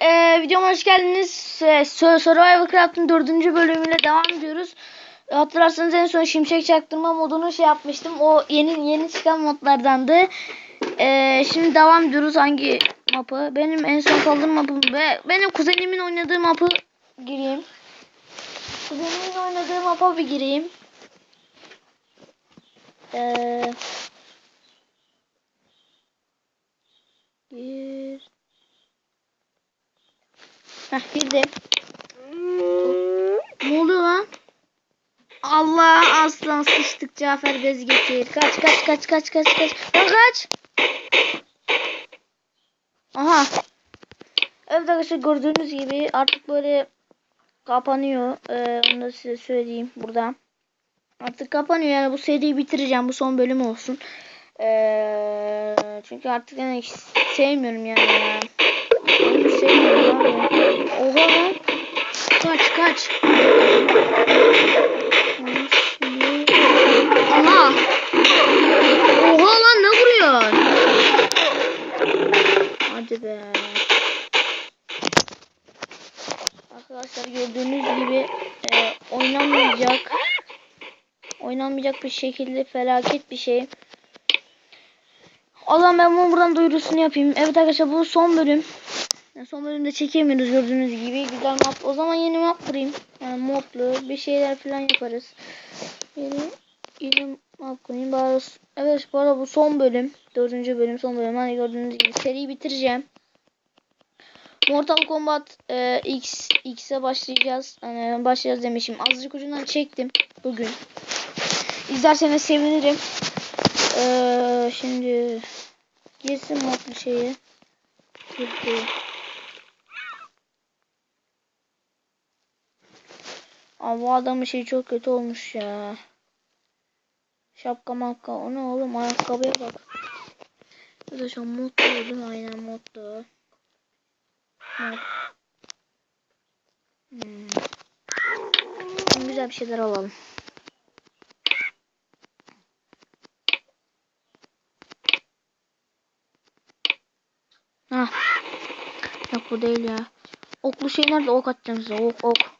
e, videoma hoş geldiniz. E, Sur- Survivor Craft'ın dördüncü bölümüyle devam ediyoruz. Hatırlarsanız en son şimşek çaktırma modunu şey yapmıştım. O yeni yeni çıkan modlardandı. E, şimdi devam ediyoruz. Hangi mapı? Benim en son kaldığım mapım ve benim kuzenimin oynadığı mapı gireyim. Kuzenimin oynadığı mapa bir gireyim. Eee. Heh girdim. Ne oluyor lan? Allah aslan sıçtık Cafer bez getir. Kaç kaç kaç kaç kaç kaç. Lan kaç. Aha. Evet arkadaşlar gördüğünüz gibi artık böyle kapanıyor. Ee, onu da size söyleyeyim burada. Artık kapanıyor yani bu seriyi bitireceğim. Bu son bölüm olsun. Ee, çünkü artık yani sevmiyorum yani. sevmiyorum. Kaç. Aha. Oha lan ne vuruyor? Hadi be. Arkadaşlar gördüğünüz gibi e, oynanmayacak oynanmayacak bir şekilde felaket bir şey. O zaman ben bunu buradan duyurusunu yapayım. Evet arkadaşlar bu son bölüm. Yani son bölümde çekemiyoruz gördüğünüz gibi. Güzel map. O zaman yeni map kurayım. Yani modlu bir şeyler falan yaparız. Yeni, yeni map kurayım. Bari, evet bu arada bu son bölüm. Dördüncü bölüm son bölüm. Hani gördüğünüz gibi seriyi bitireceğim. Mortal Kombat e, X X'e başlayacağız. Yani başlayacağız demişim. Azıcık ucundan çektim bugün. İzlerseniz sevinirim. Ee, şimdi girsin modlu şeyi. Girdi. Aa, bu adamın şeyi çok kötü olmuş ya. Şapka makka. O ne oğlum? Ayakkabıya bak. Bu da şu modlu değil mi? Aynen. Mod. Hmm. Güzel bir şeyler alalım. Hah. Yok bu değil ya. Oklu şey nerede? Ok atacağım size. Ok ok.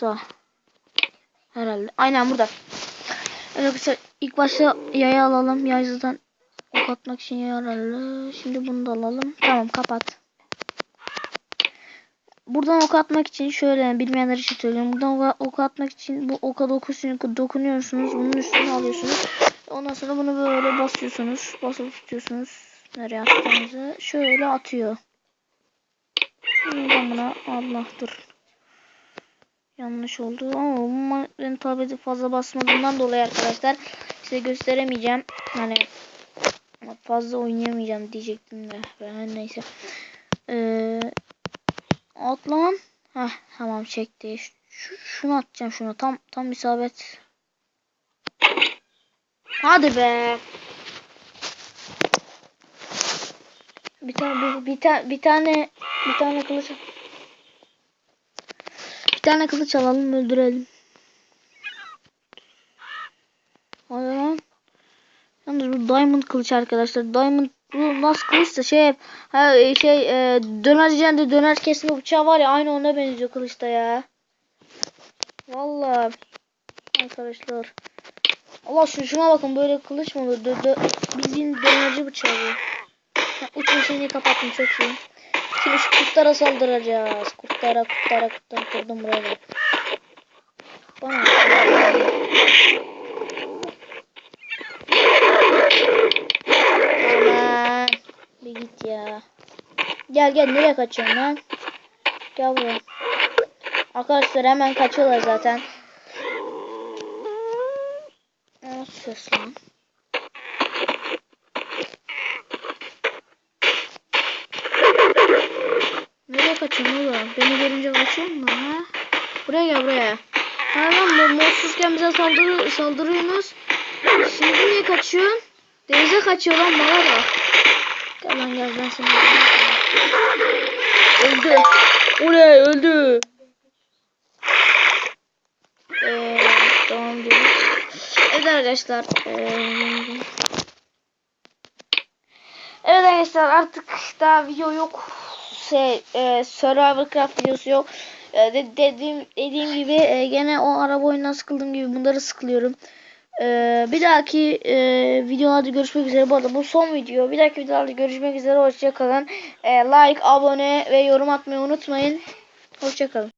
Şurada. Herhalde. Aynen burada. Evet arkadaşlar ilk başta yayı alalım. Yay zaten ok atmak için yararlı. Şimdi bunu da alalım. Tamam kapat. Buradan ok atmak için şöyle bilmeyenler için söylüyorum. Buradan ok atmak için bu oka dokunuyorsunuz, dokunuyorsunuz. Bunun üstüne alıyorsunuz. Ondan sonra bunu böyle basıyorsunuz. Basıp tutuyorsunuz. Nereye attığınızı. Şöyle atıyor. Ben buna Allah dur. Yanlış oldu. Ama bu benim tableti fazla basmadığımdan dolayı arkadaşlar size gösteremeyeceğim. Hani fazla oynayamayacağım diyecektim de. Ben neyse. Ee, Atlan. Heh tamam çekti. Şu, şunu atacağım şunu. Tam tam isabet. Hadi be. Bir tane bir, bir, bir tane bir tane kılıç bir tane kılıç alalım öldürelim. Hadi lan. Yalnız bu diamond kılıç arkadaşlar. Diamond bu nasıl kılıçsa şey şey e, döner de döner kesme bıçağı var ya aynı ona benziyor kılıçta ya. Vallahi arkadaşlar. Allah şu şuna bakın böyle kılıç mı olur? Dö, dö, bildiğin dönerci bıçağı bu. Ha, uç meşeni kapattım çok iyi. Şimdi şu kurtlara saldıracağız. Kurtlara kurtlara kurtlara kurdum buraya. Bana. Aman. Bir git ya. Gel gel nereye kaçıyorsun lan? Gel buraya. Arkadaşlar hemen kaçıyorlar zaten. Nasıl ses lan? Kaçıyorsun oğlum? Beni görünce kaçıyor mu? Ha? Buraya gel buraya. Ha lan bu modsuzken bize saldırı saldırıyorsunuz. Şimdi niye kaçıyorsun? Denize kaçıyor lan bana. Gel lan gel ben seni Öldü. Oley öldü. Ee, tamam diyoruz. Evet arkadaşlar. Ee, arkadaşlar artık daha video yok. Şey, e, Survivor Craft videosu yok. E, de, dediğim dediğim gibi e, gene o araba oyundan sıkıldığım gibi bunları sıkılıyorum. E, bir dahaki e, videolarda görüşmek üzere. Bu arada bu son video. Bir dahaki videolarda görüşmek üzere. Hoşçakalın. E, like, abone ve yorum atmayı unutmayın. Hoşçakalın.